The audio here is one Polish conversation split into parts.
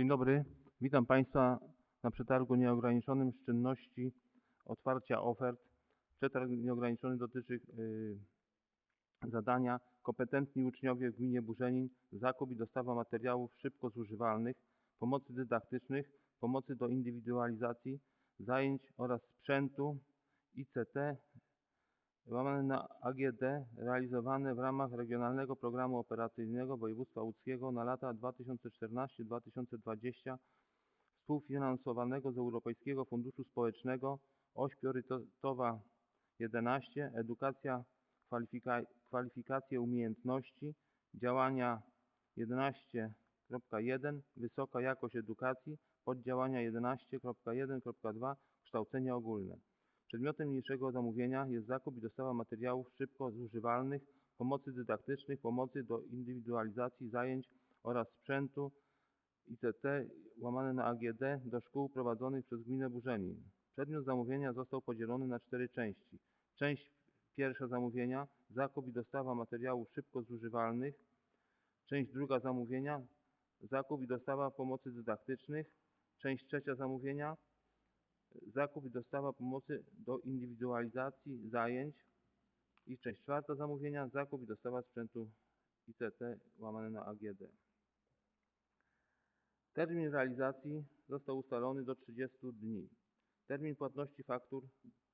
Dzień dobry, witam Państwa na przetargu nieograniczonym z otwarcia ofert. Przetarg nieograniczony dotyczy y, zadania kompetentni uczniowie w gminie Burzenin, zakup i dostawa materiałów szybko zużywalnych, pomocy dydaktycznych, pomocy do indywidualizacji zajęć oraz sprzętu ICT łamane na AGD realizowane w ramach Regionalnego Programu Operacyjnego Województwa Łódzkiego na lata 2014-2020 współfinansowanego z Europejskiego Funduszu Społecznego oś priorytetowa 11 Edukacja, kwalifika kwalifikacje, umiejętności działania 11.1 Wysoka jakość edukacji poddziałania 11.1.2 Kształcenie ogólne. Przedmiotem niniejszego zamówienia jest zakup i dostawa materiałów szybko zużywalnych, pomocy dydaktycznych, pomocy do indywidualizacji zajęć oraz sprzętu ICT łamane na AGD do szkół prowadzonych przez gminę Burzenin. Przedmiot zamówienia został podzielony na cztery części. Część pierwsza zamówienia zakup i dostawa materiałów szybko zużywalnych. Część druga zamówienia zakup i dostawa pomocy dydaktycznych. Część trzecia zamówienia zakup i dostawa pomocy do indywidualizacji zajęć i część czwarta zamówienia, zakup i dostawa sprzętu ICT łamane na AGD. Termin realizacji został ustalony do 30 dni. Termin płatności faktur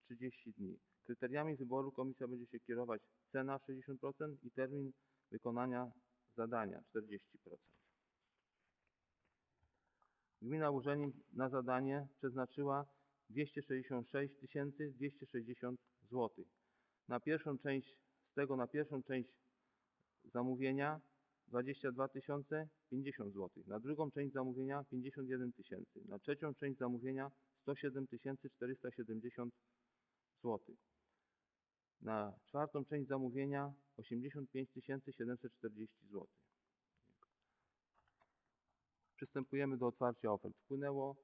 30 dni. Kryteriami wyboru komisja będzie się kierować cena 60% i termin wykonania zadania 40%. Gmina Łużenin na zadanie przeznaczyła 266 260 zł. Na pierwszą część, z tego na pierwszą część zamówienia 22 050 zł. Na drugą część zamówienia 51 tysięcy. Na trzecią część zamówienia 107 470 zł. Na czwartą część zamówienia 85 740 zł. Przystępujemy do otwarcia ofert. Wpłynęło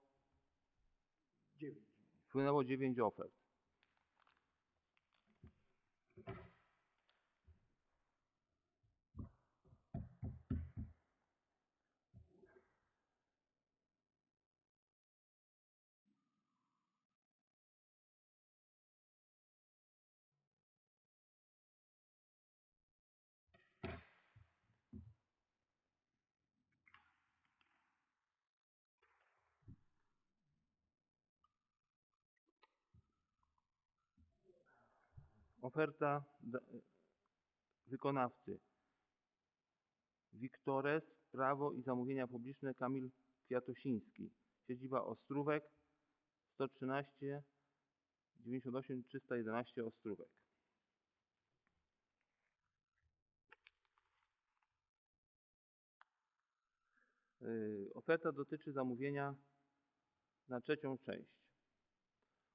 9. Wpłynęło 9 ofert. Oferta wykonawcy Wiktores, Prawo i Zamówienia Publiczne Kamil Kwiatosiński. Siedziba Ostrówek 113 98 311 Ostrówek. Yy, oferta dotyczy zamówienia na trzecią część.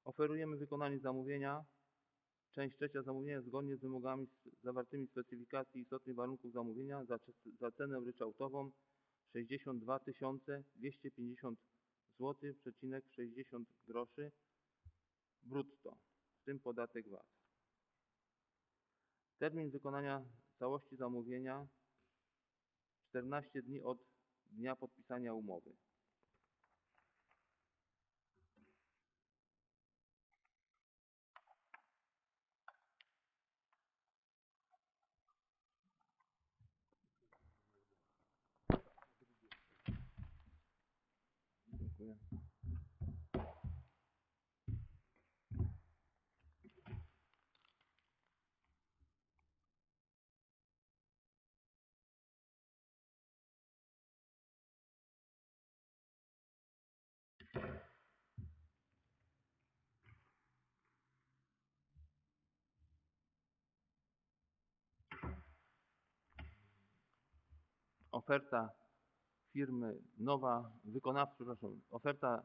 Oferujemy wykonanie zamówienia Część trzecia zamówienia zgodnie z wymogami zawartymi w specyfikacji istotnych warunków zamówienia za, za cenę ryczałtową 62 250 zł, przecinek 60 groszy brutto, w tym podatek VAT. Termin wykonania całości zamówienia 14 dni od dnia podpisania umowy. Dziękuję. Oferta firmy Nowa Wykonawcy, przepraszam, oferta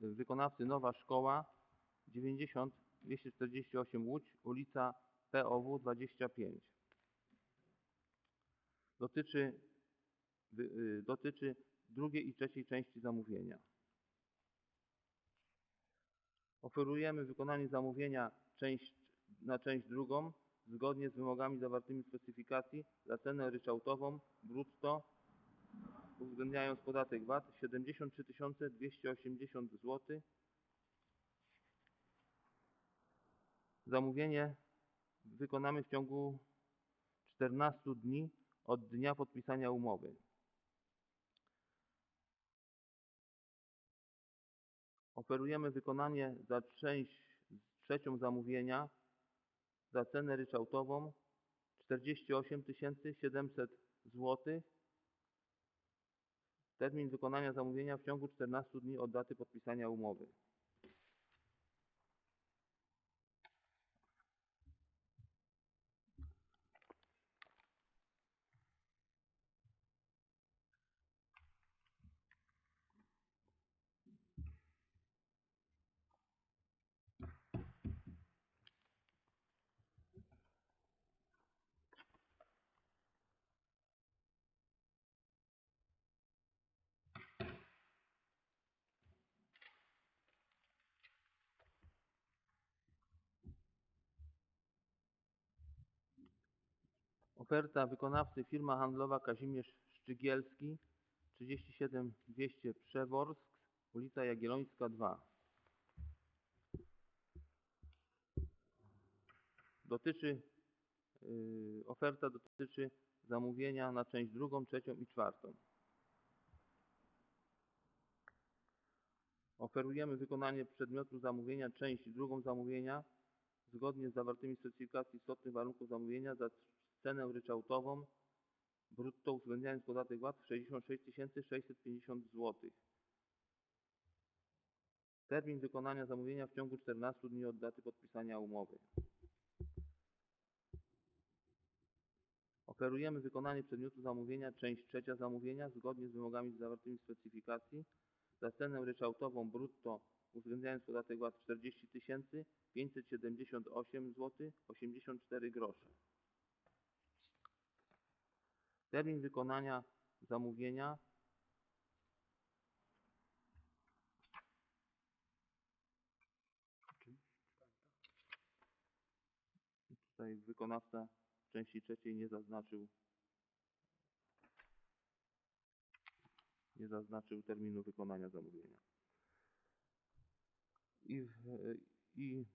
wykonawcy Nowa Szkoła 90 248 Łódź, ulica POW 25. Dotyczy, y, dotyczy drugiej i trzeciej części zamówienia. Oferujemy wykonanie zamówienia część, na część drugą zgodnie z wymogami zawartymi w specyfikacji za cenę ryczałtową brutto uwzględniając podatek VAT 73 280 zł. Zamówienie wykonamy w ciągu 14 dni od dnia podpisania umowy. Oferujemy wykonanie za część trzecią zamówienia za cenę ryczałtową 48 700 zł. Termin wykonania zamówienia w ciągu 14 dni od daty podpisania umowy. Oferta wykonawcy firma handlowa Kazimierz Szczygielski 37 200 Przeworsk, ulica Jagiellońska 2. Dotyczy, yy, oferta dotyczy zamówienia na część drugą, trzecią i czwartą. Oferujemy wykonanie przedmiotu zamówienia, część drugą zamówienia zgodnie z zawartymi specyfikacji istotnych warunków zamówienia za cenę ryczałtową brutto uwzględniając podatek VAT 66 650 zł. Termin wykonania zamówienia w ciągu 14 dni od daty podpisania umowy. Oferujemy wykonanie przedmiotu zamówienia, część trzecia zamówienia zgodnie z wymogami zawartymi w specyfikacji za cenę ryczałtową brutto uwzględniając podatek VAT 40 578 zł 84 grosze. Termin wykonania zamówienia Tutaj wykonawca w części trzeciej nie zaznaczył nie zaznaczył terminu wykonania zamówienia. I, i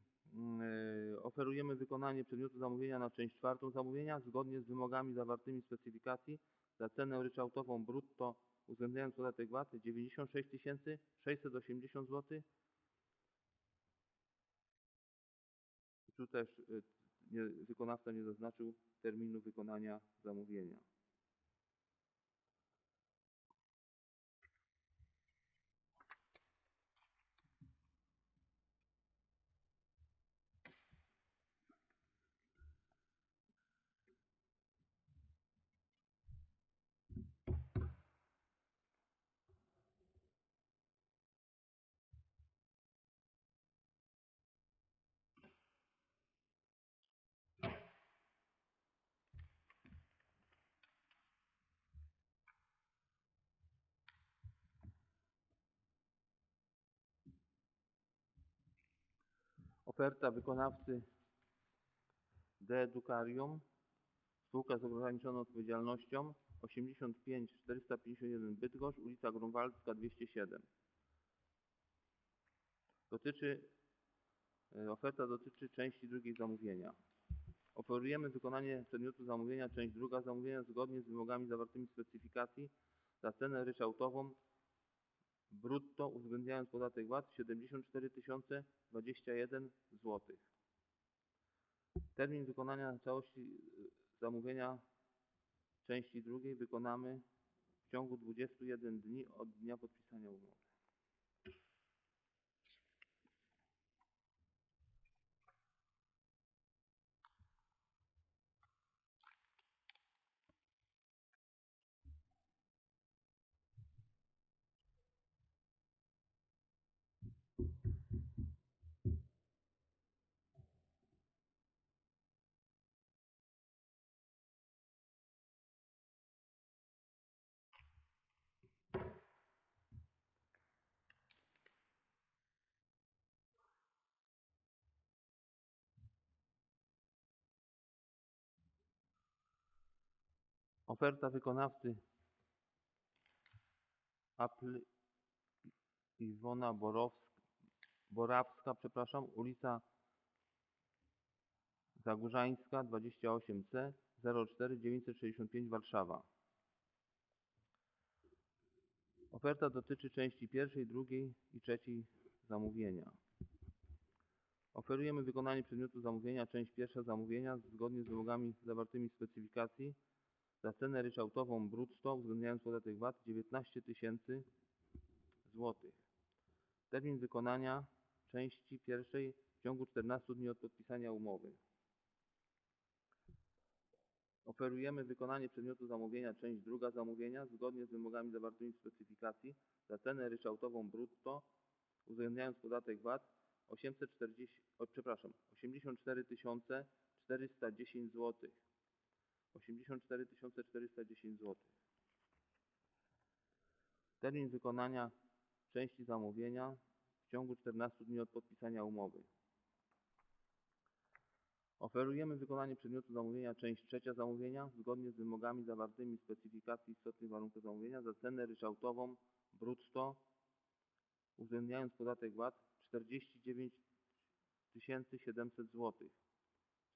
oferujemy wykonanie przedmiotu zamówienia na część czwartą zamówienia zgodnie z wymogami zawartymi w specyfikacji za cenę ryczałtową brutto uwzględniając podatek VAT 96 680 zł. Tu też y, wykonawca nie zaznaczył terminu wykonania zamówienia. Oferta wykonawcy De Educarium, spółka z ograniczoną odpowiedzialnością 85 451 Bydgoszcz, ulica Grunwaldzka 207. Dotyczy, e, oferta dotyczy części drugiej zamówienia. Oferujemy wykonanie przedmiotu zamówienia, część druga zamówienia zgodnie z wymogami zawartymi w specyfikacji za cenę ryczałtową brutto uwzględniając podatek VAT 74 021 zł. Termin wykonania całości y, zamówienia części drugiej wykonamy w ciągu 21 dni od dnia podpisania umowy. Oferta wykonawcy Apl Iwona Borowska, przepraszam, ulica Zagórzańska 28C 04 965 Warszawa. Oferta dotyczy części pierwszej, drugiej i trzeciej zamówienia. Oferujemy wykonanie przedmiotu zamówienia, część pierwsza zamówienia zgodnie z wymogami zawartymi w specyfikacji za cenę ryczałtową brutto, uwzględniając podatek VAT 19 tysięcy złotych. Termin wykonania części pierwszej w ciągu 14 dni od podpisania umowy. Oferujemy wykonanie przedmiotu zamówienia, część druga zamówienia, zgodnie z wymogami zawartymi w specyfikacji za cenę ryczałtową brutto, uwzględniając podatek VAT 840, o, przepraszam, 84 410 zł. 84 410 zł. Termin wykonania części zamówienia w ciągu 14 dni od podpisania umowy. Oferujemy wykonanie przedmiotu zamówienia, część trzecia zamówienia, zgodnie z wymogami zawartymi w specyfikacji istotnych warunków zamówienia za cenę ryczałtową brutto, uwzględniając podatek VAT 49 700 zł.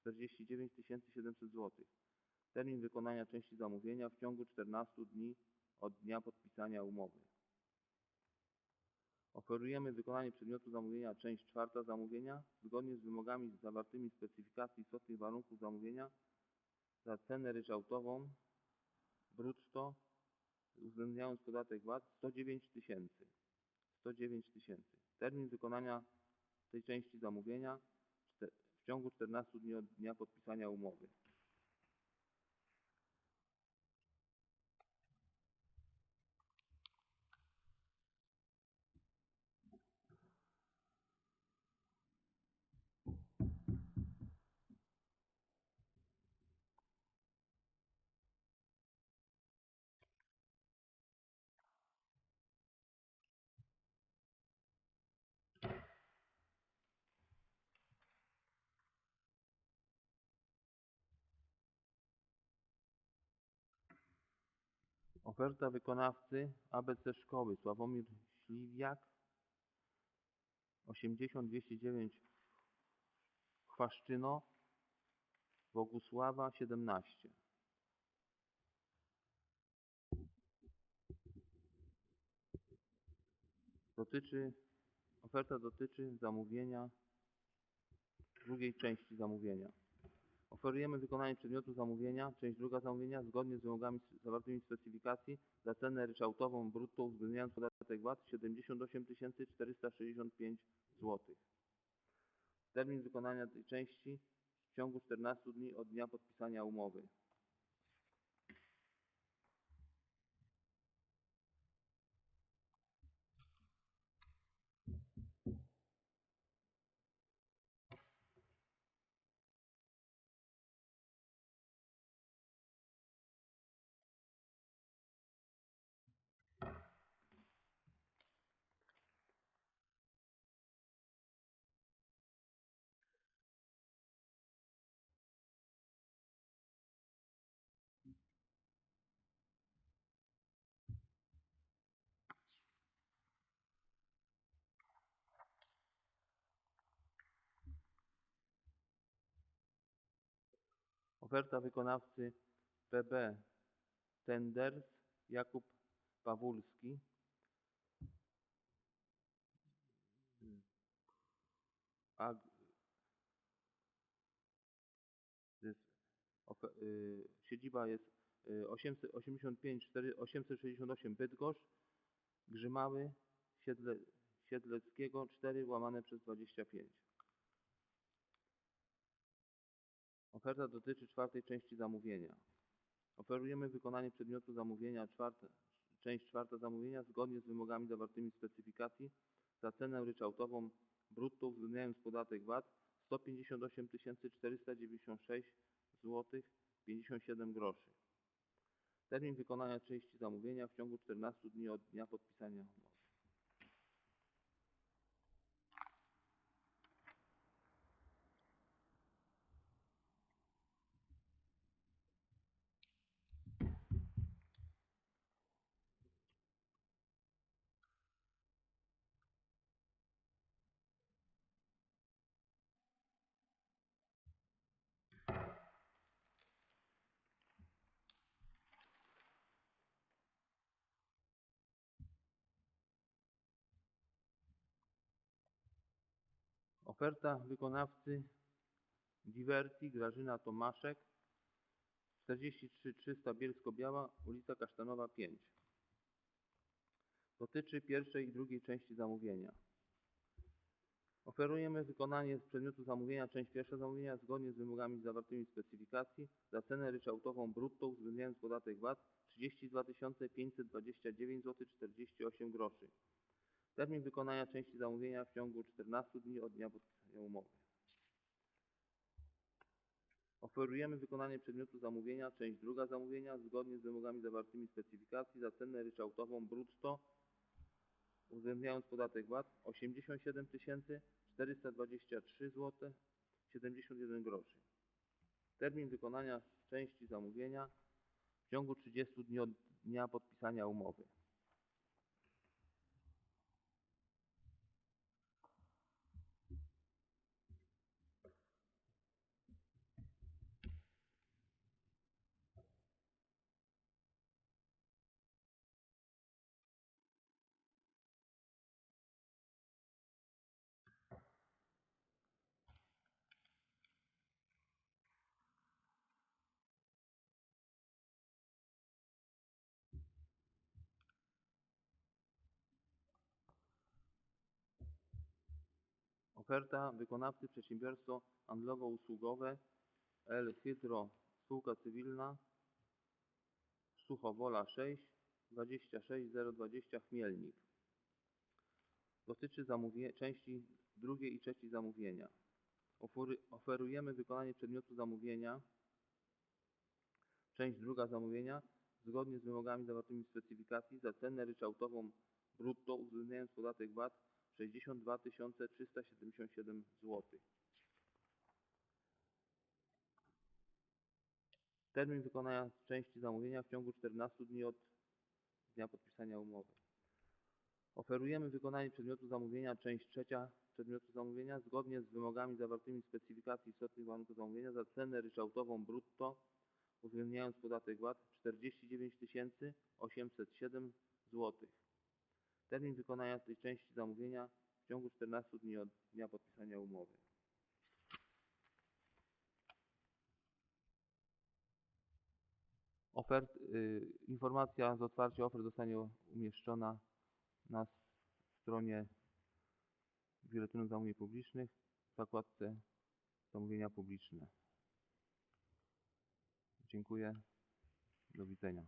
49 700 zł. Termin wykonania części zamówienia w ciągu 14 dni od dnia podpisania umowy. Oferujemy wykonanie przedmiotu zamówienia, część czwarta zamówienia, zgodnie z wymogami zawartymi w specyfikacji istotnych warunków zamówienia za cenę ryczałtową brutto, uwzględniając podatek VAT 109 tysięcy. 109 tysięcy. Termin wykonania tej części zamówienia w ciągu 14 dni od dnia podpisania umowy. Oferta wykonawcy ABC Szkoły Sławomir Śliwiak 80209 Chwaszczyno Bogusława 17 Dotyczy, oferta dotyczy zamówienia, drugiej części zamówienia. Oferujemy wykonanie przedmiotu zamówienia, część druga zamówienia, zgodnie z wymogami zawartymi w specyfikacji za cenę ryczałtową brutto, uwzględniając podatek VAT 78 465 zł. Termin wykonania tej części w ciągu 14 dni od dnia podpisania umowy. Oferta wykonawcy PB Tenders Jakub Pawulski. Ag... y... Siedziba jest y... 885 4... 868 Bydgoszcz Grzymały Siedle... Siedleckiego 4 łamane przez 25 Oferta dotyczy czwartej części zamówienia. Oferujemy wykonanie przedmiotu zamówienia czwarte, część czwarta zamówienia zgodnie z wymogami zawartymi w specyfikacji za cenę ryczałtową brutto uwzględniając podatek VAT 158 496 zł 57 groszy. Termin wykonania części zamówienia w ciągu 14 dni od dnia podpisania umowy. Oferta wykonawcy Diverti Grażyna Tomaszek 43 300 Bielsko-Biała, ulica Kasztanowa 5. Dotyczy pierwszej i drugiej części zamówienia. Oferujemy wykonanie z przedmiotu zamówienia część pierwsza zamówienia zgodnie z wymogami zawartymi w specyfikacji za cenę ryczałtową brutto uwzględniając podatek VAT 32 529 zł 48 groszy. Termin wykonania części zamówienia w ciągu 14 dni od dnia podpisania umowy. Oferujemy wykonanie przedmiotu zamówienia część druga zamówienia zgodnie z wymogami zawartymi w specyfikacji za cenę ryczałtową brutto uwzględniając podatek VAT 87 423 zł 71 groszy. Termin wykonania części zamówienia w ciągu 30 dni od dnia podpisania umowy. Oferta wykonawcy przedsiębiorstwo handlowo-usługowe L Hydro Spółka Cywilna Suchowola 6 26020 Chmielnik. Dotyczy części drugiej i trzeciej zamówienia. Oferujemy wykonanie przedmiotu zamówienia część druga zamówienia zgodnie z wymogami zawartymi w specyfikacji za cenę ryczałtową brutto uwzględniając podatek VAT 62 377 zł. Termin wykonania części zamówienia w ciągu 14 dni od dnia podpisania umowy. Oferujemy wykonanie przedmiotu zamówienia część trzecia przedmiotu zamówienia zgodnie z wymogami zawartymi w specyfikacji istotnych warunków zamówienia za cenę ryczałtową brutto uwzględniając podatek VAT 49 807 zł. Termin wykonania tej części zamówienia w ciągu 14 dni od dnia podpisania umowy. Ofert, y, informacja z otwarcia ofert zostanie umieszczona na stronie Biuletynu Zamówień Publicznych w zakładce Zamówienia Publiczne. Dziękuję. Do widzenia.